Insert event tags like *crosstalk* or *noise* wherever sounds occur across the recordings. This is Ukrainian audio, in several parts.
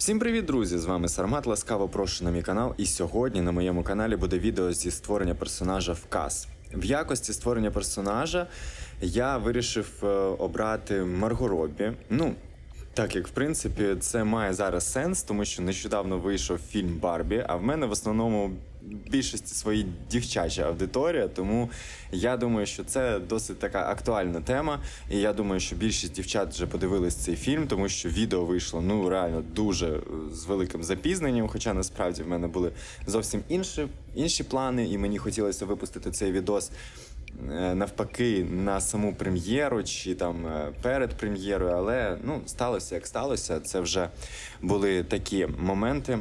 Всім привіт, друзі! З вами Сармат. Ласкаво прошу на мій канал. І сьогодні на моєму каналі буде відео зі створення персонажа в кас. В якості створення персонажа я вирішив е, обрати Марго Роббі. Ну, так як в принципі це має зараз сенс, тому що нещодавно вийшов фільм Барбі, а в мене в основному більшості своїй дівчача аудиторія, тому я думаю, що це досить така актуальна тема. І я думаю, що більшість дівчат вже подивились цей фільм, тому що відео вийшло ну реально дуже е, з великим запізненням. Хоча насправді в мене були зовсім інші, інші плани, і мені хотілося випустити цей відос навпаки на саму прем'єру чи там е, перед прем'єрою, але ну сталося як сталося. Це вже були такі моменти.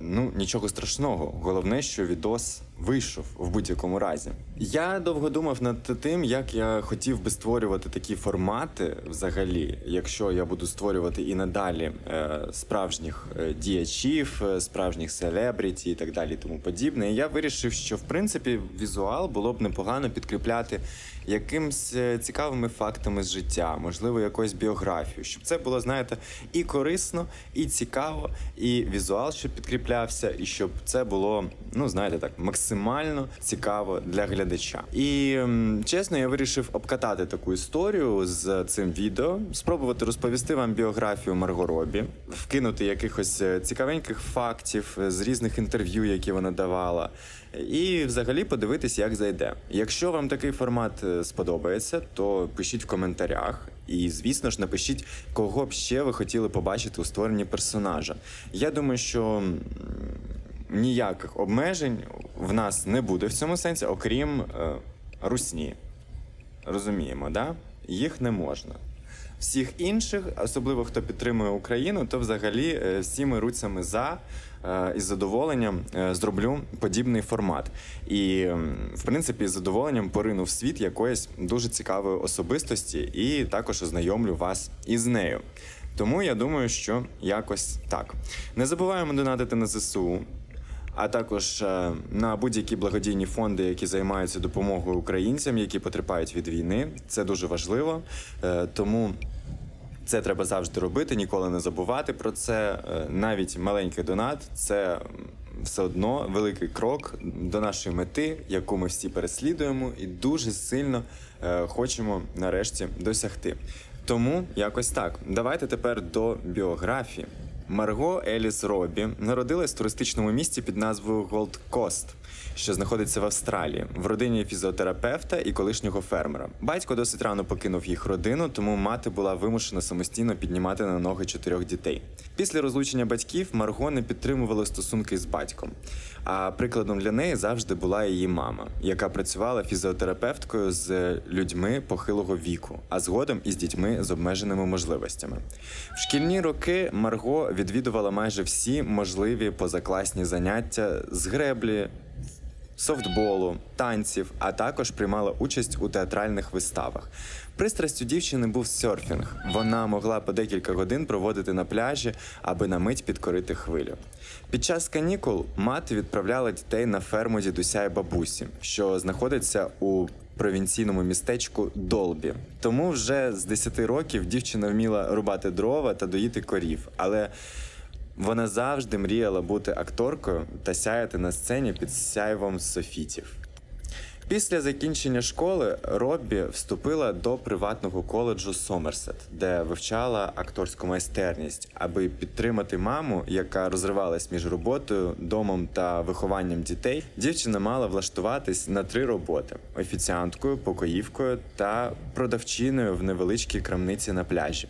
Ну, нічого страшного. Головне, що відос вийшов в будь-якому разі. Я довго думав над тим, як я хотів би створювати такі формати взагалі, якщо я буду створювати і надалі е, справжніх е, діячів, е, справжніх селебріті і так далі, тому подібне. І я вирішив, що в принципі візуал було б непогано підкріпляти якимсь е, цікавими фактами з життя, можливо, якоюсь біографію, щоб це було, знаєте, і корисно, і цікаво, і візуал, щоб підкріплявся, і щоб це було, ну знаєте, так максимально цікаво для глядача. І чесно, я вирішив обкатати таку історію з цим відео, спробувати розповісти вам біографію Марго Робі, вкинути якихось е, цікавеньких фактів з різних інтерв'ю, які вона давала, і взагалі подивитись, як зайде. Якщо вам такий формат е, сподобається, то пишіть в коментарях. І, звісно ж, напишіть, кого б ще ви хотіли побачити у створенні персонажа. Я думаю, що ніяких обмежень в нас не буде в цьому сенсі, окрім е, русні. Розуміємо, да? Їх не можна. Всіх інших, особливо хто підтримує Україну, то взагалі е, всіми руцями за е, і задоволенням е, зроблю подібний формат. І в принципі, з задоволенням порину в світ якоїсь дуже цікавої особистості, і також ознайомлю вас із нею. Тому я думаю, що якось так. Не забуваємо донатити на ЗСУ а також е, на будь-які благодійні фонди, які займаються допомогою українцям, які потерпають від війни. Це дуже важливо. Е, Тому це треба завжди робити, ніколи не забувати про це. Е, Навіть маленький донат це все одно великий крок до нашої мети, яку ми всі переслідуємо, і дуже сильно хочемо нарешті досягти. Тому якось так. Давайте тепер до біографії. Марго Еліс Робі народилась в туристичному місті під назвою Голд Кост, що знаходиться в Австралії, в родині фізіотерапевта і колишнього фермера. Батько досить рано покинув їх родину, тому мати була вимушена самостійно піднімати на ноги чотирьох дітей. Після розлучення батьків Марго не підтримувала стосунки з батьком. А прикладом для неї завжди була її мама, яка працювала фізіотерапевткою з людьми похилого віку, а згодом із дітьми з обмеженими можливостями. В шкільні роки Марго відвідувала майже всі можливі позакласні заняття з греблі, софтболу, танців, а також приймала участь у театральних виставах. Пристрастю дівчини був серфінг. Вона могла по декілька годин проводити на пляжі, аби на мить підкорити хвилю. Під час канікул мати відправляла дітей на ферму дідуся і бабусі, що знаходиться у провінційному містечку Долбі. Тому вже з 10 років дівчина вміла рубати дрова та доїти корів, але вона завжди мріяла бути акторкою та сяяти на сцені під сяйвом софітів. Після закінчення школи Роббі вступила до приватного коледжу Сомерсет, де вивчала акторську майстерність, аби підтримати маму, яка розривалась між роботою, домом та вихованням дітей. Дівчина мала влаштуватись на три роботи: офіціанткою, покоївкою та продавчиною в невеличкій крамниці на пляжі.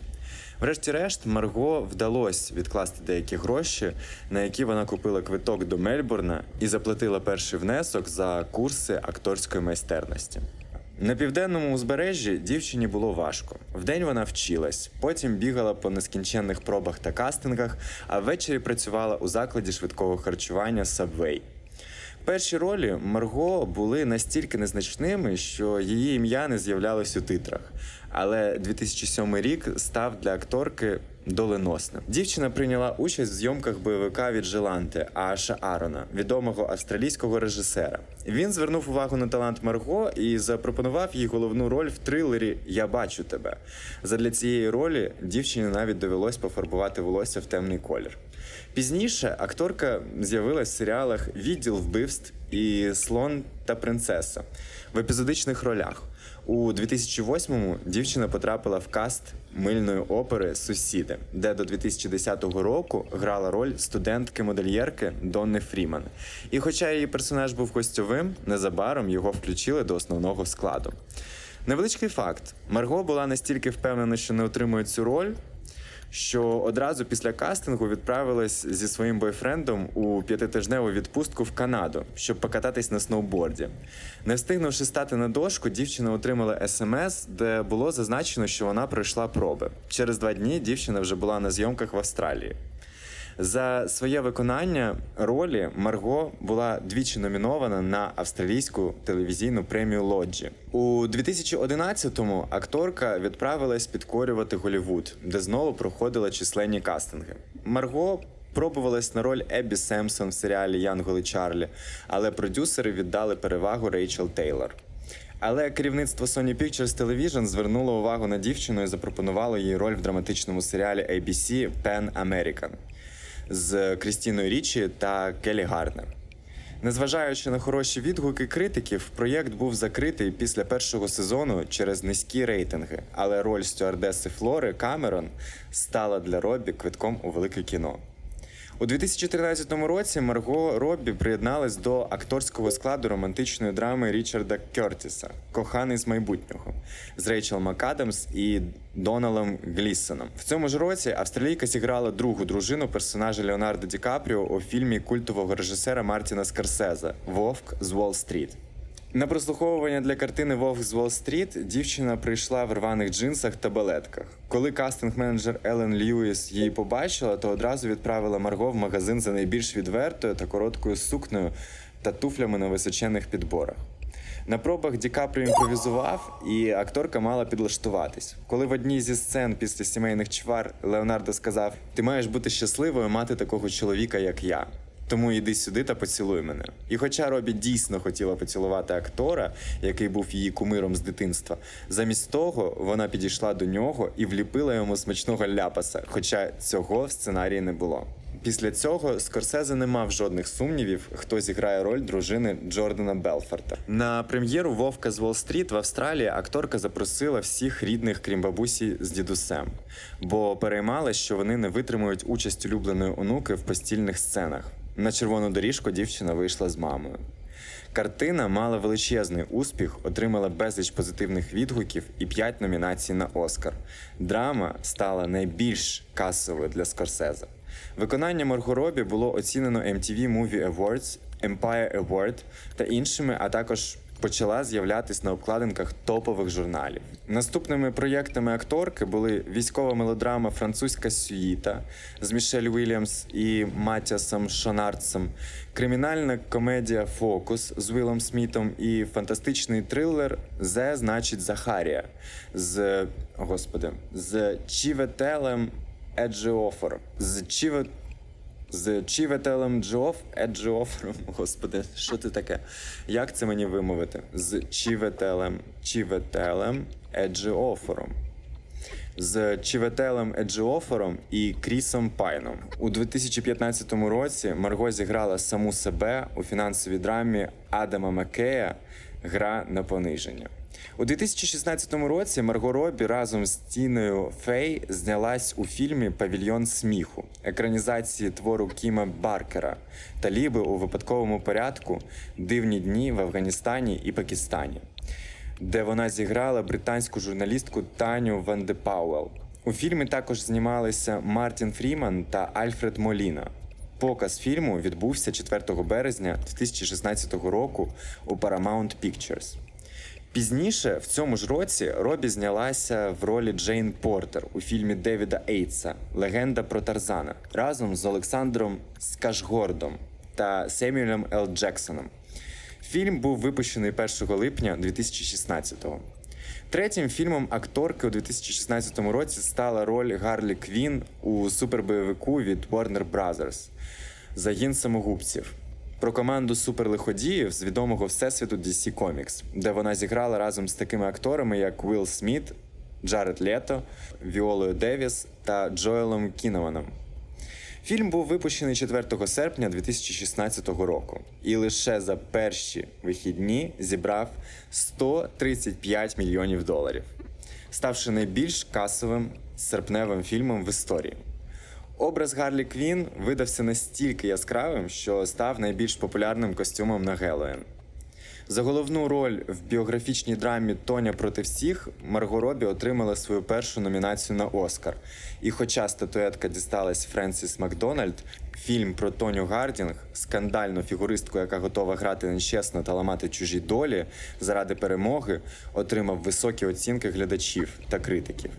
Врешті-решт, Марго вдалося відкласти деякі гроші, на які вона купила квиток до Мельбурна і заплатила перший внесок за курси акторської майстерності. На південному узбережжі дівчині було важко. Вдень вона вчилась, потім бігала по нескінченних пробах та кастингах, а ввечері працювала у закладі швидкого харчування Subway. Перші ролі Марго були настільки незначними, що її ім'я не з'являлось у титрах. Але 2007 рік став для акторки доленосним. Дівчина прийняла участь в зйомках бойовика від Желанте Аша Арона, відомого австралійського режисера. Він звернув увагу на талант Марго і запропонував їй головну роль в трилері Я бачу тебе. Задля цієї ролі дівчині навіть довелось пофарбувати волосся в темний колір. Пізніше акторка з'явилась в серіалах Відділ вбивств і Слон та принцеса в епізодичних ролях. У 2008-му дівчина потрапила в каст мильної опери Сусіди, де до 2010 року грала роль студентки-модельєрки Донни Фріман. І хоча її персонаж був гостьовим, незабаром його включили до основного складу. Невеличкий факт: Марго була настільки впевнена, що не отримує цю роль, що одразу після кастингу відправилась зі своїм бойфрендом у п'ятитижневу відпустку в Канаду, щоб покататись на сноуборді. Не встигнувши стати на дошку, дівчина отримала смс, де було зазначено, що вона пройшла проби. Через два дні дівчина вже була на зйомках в Австралії. За своє виконання ролі Марго була двічі номінована на австралійську телевізійну премію Лоджі. У 2011-му акторка відправилась підкорювати Голівуд, де знову проходила численні кастинги. Марго пробувалась на роль Еббі Семсон в серіалі Янголи Чарлі, але продюсери віддали перевагу Рейчел Тейлор. Але керівництво Sony Pictures Television звернуло увагу на дівчину і запропонувало їй роль в драматичному серіалі ABC Pan American з Крістіною Річі та Келі Гарнер. Незважаючи на хороші відгуки критиків, проєкт був закритий після першого сезону через низькі рейтинги, але роль стюардеси Флори Камерон стала для Робі квитком у велике кіно. У 2013 році Марго Роббі приєдналась до акторського складу романтичної драми Річарда Кертіса Коханий з майбутнього з Рейчел МакАдамс і Доналом Глісоном. В цьому ж році австралійка зіграла другу дружину персонажа Леонардо Ді Капріо у фільмі культового режисера Мартіна Скорсезе Вовк з Уолл-стріт. На прослуховування для картини Вовк з Уолл-стріт дівчина прийшла в рваних джинсах та балетках. Коли кастинг-менеджер Елен Льюіс її побачила, то одразу відправила Марго в магазин за найбільш відвертою та короткою сукнею та туфлями на височених підборах. На пробах Ді Капріо імпровізував, і акторка мала підлаштуватись. Коли в одній зі сцен після сімейних чвар Леонардо сказав: Ти маєш бути щасливою мати такого чоловіка, як я. Тому йди сюди та поцілуй мене. І хоча Робі дійсно хотіла поцілувати актора, який був її кумиром з дитинства, замість того вона підійшла до нього і вліпила йому смачного ляпаса, хоча цього в сценарії не було. Після цього Скорсезе не мав жодних сумнівів, хто зіграє роль дружини Джордана Белфорта. На прем'єру Вовка з Уолл-стріт в Австралії акторка запросила всіх рідних, крім бабусі з дідусем, бо переймалась, що вони не витримують участь улюбленої онуки в постільних сценах. На червону доріжку дівчина вийшла з мамою. Картина мала величезний успіх, отримала безліч позитивних відгуків і 5 номінацій на Оскар. Драма стала найбільш касовою для Скорсезе. Виконання Марго Робі було оцінено MTV Movie Awards, Empire Award та іншими, а також почала з'являтись на обкладинках топових журналів. Наступними проєктами акторки були військова мелодрама Французька сюїта з Мішель Уільямс і Матіасом Шонардсом, кримінальна комедія Фокус з Уілом Смітом і фантастичний трилер Зе значить Захарія з господи з Чіветелем Еджіофор. З Чівет з Чіветелем Джоф, Еджіофером, господи, що це таке? Як це мені вимовити? З Чіветелем, Чіветелем Еджіофором. З Чіветелем Еджіофором і Крісом Пайном. У 2015 році Марго зіграла саму себе у фінансовій драмі Адама Маккея Гра на пониження. У 2016 році Марго Робі разом з Тіною Фей знялась у фільмі Павільйон сміху, екранізації твору Кіма Баркера та Ліби у випадковому порядку Дивні дні в Афганістані і Пакистані, де вона зіграла британську журналістку Таню Ван де Пауел. У фільмі також знімалися Мартін Фріман та Альфред Моліна. Показ фільму відбувся 4 березня 2016 року у Paramount Pictures. Пізніше, в цьому ж році, Робі знялася в ролі Джейн Портер у фільмі Девіда Ейтса Легенда про Тарзана разом з Олександром Скашгордом та Семюелем Л. Джексоном. Фільм був випущений 1 липня 2016-го. Третім фільмом акторки у 2016 році стала роль Гарлі Квін у супербойовику від Warner Brothers Загін самогубців про команду суперлиходіїв з відомого всесвіту DC Comics, де вона зіграла разом з такими акторами, як Уилл Сміт, Джаред Лето, Віолою Девіс та Джоелом Кінованом. Фільм був випущений 4 серпня 2016 року і лише за перші вихідні зібрав 135 мільйонів доларів, ставши найбільш касовим серпневим фільмом в історії. Образ Гарлі Квін видався настільки яскравим, що став найбільш популярним костюмом на Гелоен. За головну роль в біографічній драмі Тоня проти всіх Марго Робі отримала свою першу номінацію на Оскар. І хоча статуетка дісталась Френсіс Макдональд, фільм про Тоню Гардінг, скандальну фігуристку, яка готова грати нечесно та ламати чужі долі заради перемоги, отримав високі оцінки глядачів та критиків.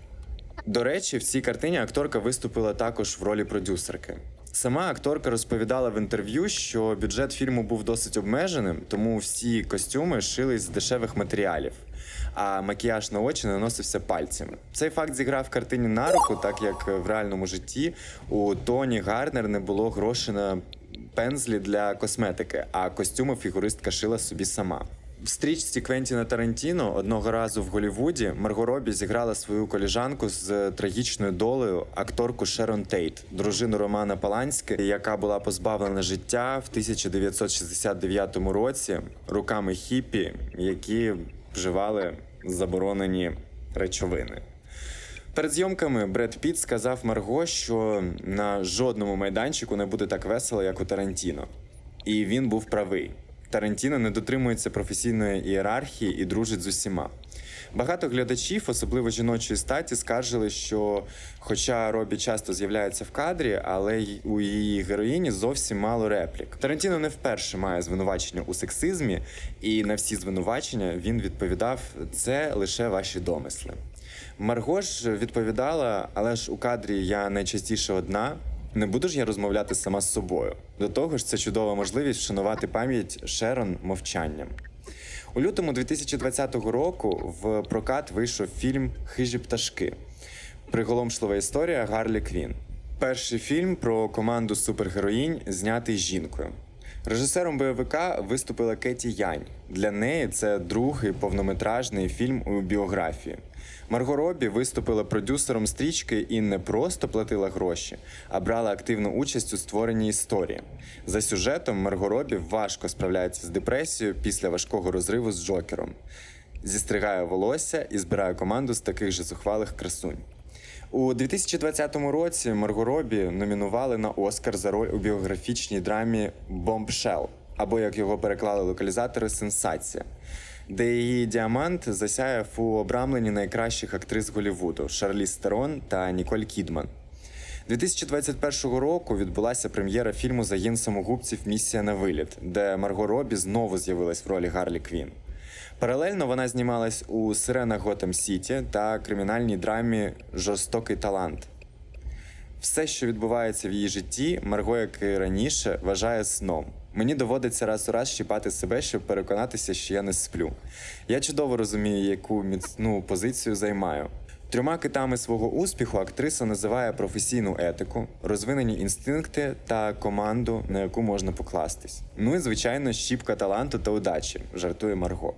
До речі, в цій картині акторка виступила також в ролі продюсерки. Сама акторка розповідала в інтерв'ю, що бюджет фільму був досить обмеженим, тому всі костюми шились з дешевих матеріалів, а макіяж на очі наносився пальцями. Цей факт зіграв картині на руку, так як в реальному житті у Тоні Гарнер не було грошей на пензлі для косметики, а костюми фігуристка шила собі сама. В стрічці Квентіна Тарантіно одного разу в Голлівуді Марго Робі зіграла свою коліжанку з трагічною долею акторку Шерон Тейт, дружину Романа Паланське, яка була позбавлена життя в 1969 році руками хіпі, які вживали заборонені речовини. Перед зйомками Бред Піт сказав Марго, що на жодному майданчику не буде так весело, як у Тарантіно. І він був правий. Тарантіно не дотримується професійної ієрархії і дружить з усіма. Багато глядачів, особливо жіночої статі, скаржили, що, хоча Робі часто з'являється в кадрі, але у її героїні зовсім мало реплік. Тарантіно не вперше має звинувачення у сексизмі, і на всі звинувачення він відповідав: це лише ваші домисли. Марго ж відповідала, але ж у кадрі я найчастіше одна. Не буду ж я розмовляти сама з собою. До того ж, це чудова можливість вшанувати пам'ять Шерон мовчанням. У лютому 2020 року в прокат вийшов фільм Хижі пташки. Приголомшлива історія Гарлі Квін. Перший фільм про команду супергероїнь, знятий жінкою. Режисером бойовика виступила Кеті Янь. Для неї це другий повнометражний фільм у біографії. Марго Робі виступила продюсером стрічки і не просто платила гроші, а брала активну участь у створенні історії. За сюжетом Марго Робі важко справляється з депресією після важкого розриву з Джокером. Зістригає волосся і збирає команду з таких же зухвалих красунь. У 2020 році Марго Робі номінували на Оскар за роль у біографічній драмі Бомбшел, або як його переклали локалізатори Сенсація, де її діамант засяяв у обрамленні найкращих актрис Голлівуду Шарліз Стерон та Ніколь Кідман. 2021 року відбулася прем'єра фільму Загін самогубців Місія на виліт, де Марго Робі знову з'явилась в ролі Гарлі Квін. Паралельно вона знімалась у Сирена Готем Сіті та кримінальній драмі Жорстокий талант. Все, що відбувається в її житті, Марго, як і раніше, вважає сном. Мені доводиться раз у раз щіпати себе, щоб переконатися, що я не сплю. Я чудово розумію, яку міцну позицію займаю. Трьома китами свого успіху актриса називає професійну етику, розвинені інстинкти та команду, на яку можна покластись. Ну і звичайно, щіпка таланту та удачі, жартує Марго.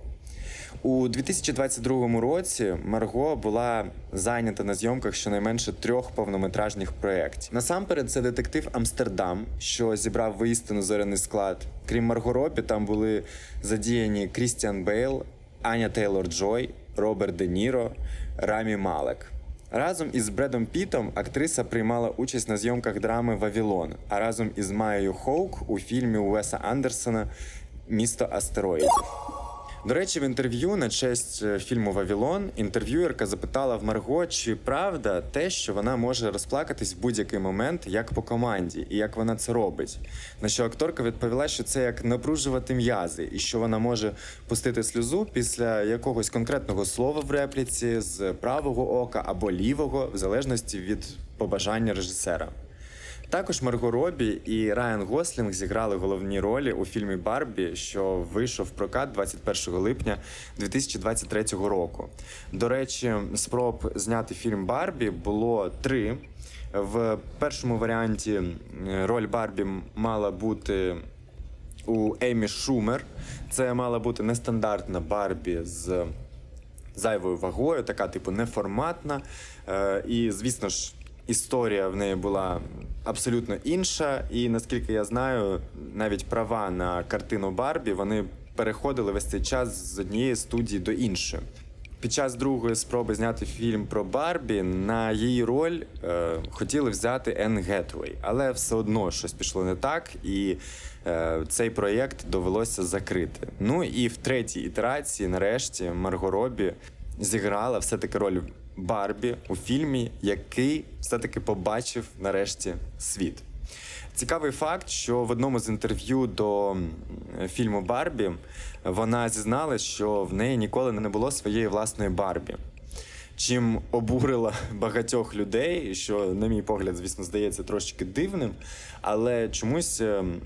У 2022 році Марго була зайнята на зйомках щонайменше трьох повнометражних проєктів. Насамперед, це детектив Амстердам, що зібрав воістину зоряний склад. Крім Марго Робі, там були задіяні Крістіан Бейл, Аня Тейлор Джой, Роберт Де Ніро, Рамі Малек. Разом із Бредом Пітом актриса приймала участь на зйомках драми Вавілон, а разом із Майєю Хоук у фільмі Уеса Андерсона Місто астероїдів. До речі, в інтерв'ю на честь е, фільму Вавілон інтерв'юєрка запитала в Марго, чи правда те, що вона може розплакатись в будь-який момент, як по команді, і як вона це робить. На що акторка відповіла, що це як напружувати м'язи, і що вона може пустити сльозу після якогось конкретного слова в репліці з правого ока або лівого, в залежності від побажання режисера. Також Марго Робі і Райан Гослінг зіграли головні ролі у фільмі Барбі, що вийшов в прокат 21 липня 2023 року. До речі, спроб зняти фільм Барбі було три. В першому варіанті роль Барбі мала бути у Емі Шумер. Це мала бути нестандартна Барбі з зайвою вагою, така, типу, неформатна. Е, і, звісно ж, історія в неї була абсолютно інша. І наскільки я знаю, навіть права на картину Барбі вони переходили весь цей час з однієї студії до іншої. Під час другої спроби зняти фільм про Барбі на її роль е, хотіли взяти Енн Гетвей, але все одно щось пішло не так, і е, цей проєкт довелося закрити. Ну і в третій ітерації, нарешті, Марго Робі зіграла все-таки роль Барбі у фільмі, який все-таки побачив нарешті світ. Цікавий факт, що в одному з інтерв'ю до фільму Барбі вона зізналась, що в неї ніколи не було своєї власної Барбі. Чим обурила *laughs* багатьох людей, що, на мій погляд, звісно, здається трошки дивним, але чомусь ем,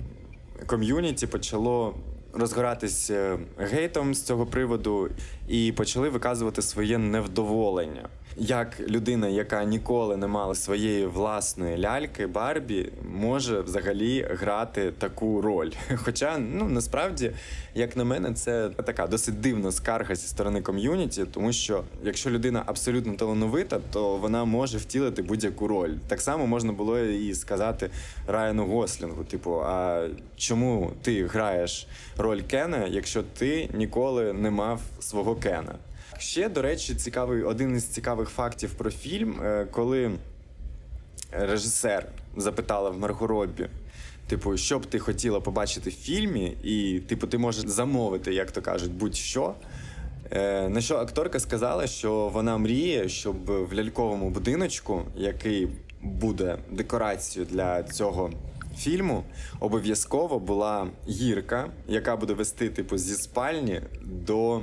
ком'юніті почало розгоратись е, гейтом з цього приводу і почали виказувати своє невдоволення. Як людина, яка ніколи не мала своєї власної ляльки Барбі, може взагалі грати таку роль. *laughs* Хоча, ну насправді, як на мене, це така досить дивна скарга зі сторони ком'юніті, тому що якщо людина абсолютно талановита, то вона може втілити будь-яку роль. Так само можна було і сказати Райану Гослінгу: типу, а чому ти граєш роль Кена, якщо ти ніколи не мав свого Кена? Ще, до речі, цікавий один із цікавих фактів про фільм, е, коли режисер запитала в Марго Роббі, типу, що б ти хотіла побачити в фільмі, і, типу, ти можеш замовити, як то кажуть, будь-що. Е, На що акторка сказала, що вона мріє, щоб в ляльковому будиночку, який буде декорацією для цього фільму, обов'язково була гірка, яка буде вести, типу, зі спальні до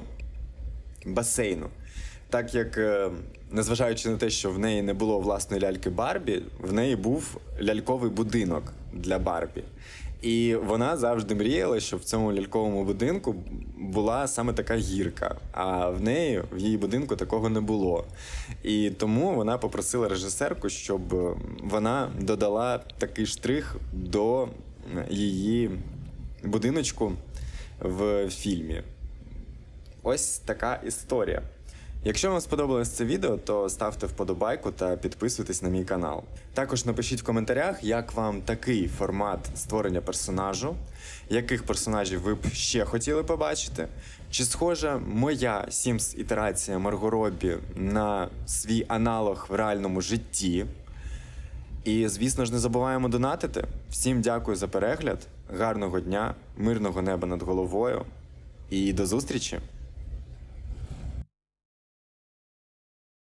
басейну. Так як, е, незважаючи на те, що в неї не було власної ляльки Барбі, в неї був ляльковий будинок для Барбі. І вона завжди мріяла, щоб в цьому ляльковому будинку була саме така гірка. А в неї, в її будинку, такого не було. І тому вона попросила режисерку, щоб е, вона додала такий штрих до її будиночку в фільмі. Ось така історія. Якщо вам сподобалось це відео, то ставте вподобайку та підписуйтесь на мій канал. Також напишіть в коментарях, як вам такий формат створення персонажу, яких персонажів ви б ще хотіли побачити. Чи схожа моя Sims ітерація Марго Робі на свій аналог в реальному житті? І, звісно ж, не забуваємо донатити. Всім дякую за перегляд, гарного дня, мирного неба над головою і до зустрічі!